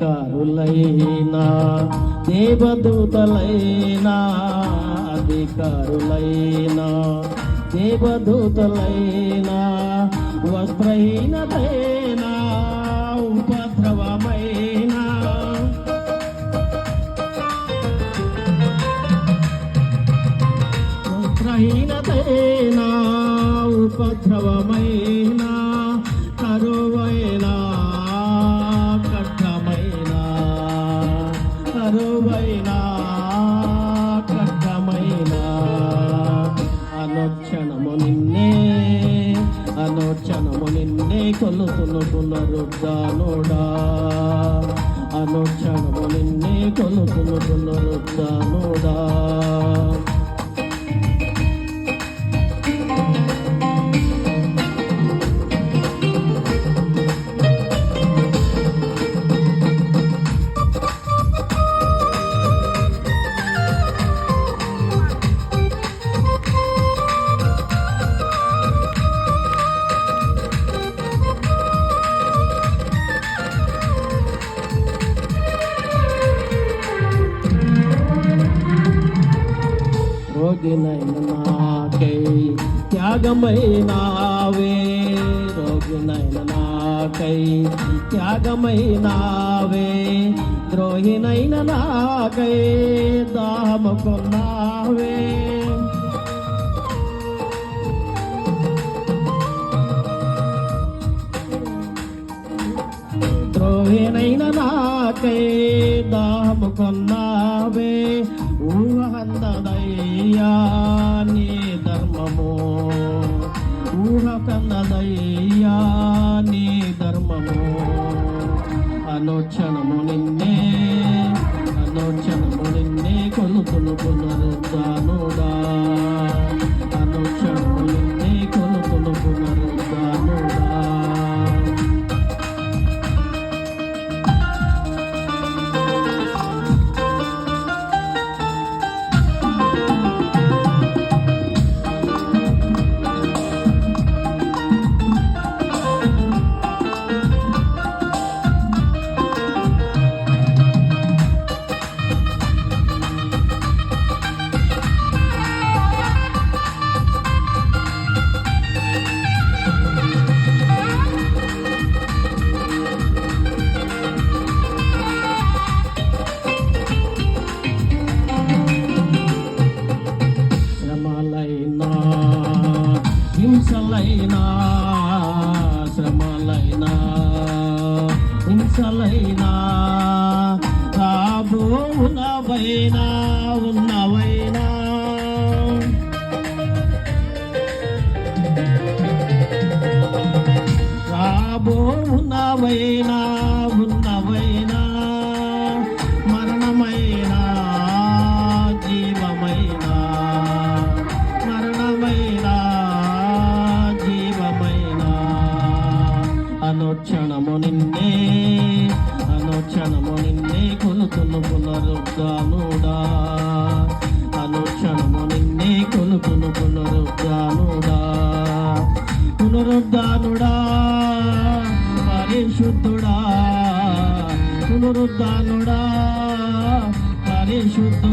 అధికారులైనా దేవదూతలైనా అధికారులైనా దేవదూతలైనా వస్త్రహీనతైనా ఉపద్రవమైనా. వస్త్రహీనతైనా ఉపద్రవమైనా. నిన్నే కొలుతును పునరుద్ధానుడా అనుక్షణము నిన్నే కొలు కొలుతును పునరుద్ధానుడా రోగినైన నాకై త్యాగమైనావే రోగినైన నాకై త్యాగమైనావే. ద్రోహినైన నాకై దామకున్నావే ద్రోహినైన నాకై దాహము కొన్నా ఊహందదయ్యా నీ ధర్మము. ఊహ కన్నదయ్యా నీ ధర్మము. అనుక్షణము నిన్నే అనుక్షణము నిన్నే కొలుతును పునరుద్ధానుడా. హింసలైనా శ్రమలైనా హింసలైనా కాబోనవైనా ఉన్నవైనా. కాబోనవైనా అనుక్షణము నిన్నే అనుక్షణము నిన్నే కొలుతును పునరుద్ధానుడా. అనుక్షణము నిన్నే కొలుతును పునరుద్ధానుడా. పునరుద్ధానుడా పరిశుద్ధుడా. పునరుద్ధానుడా పరిశుద్ధుడా.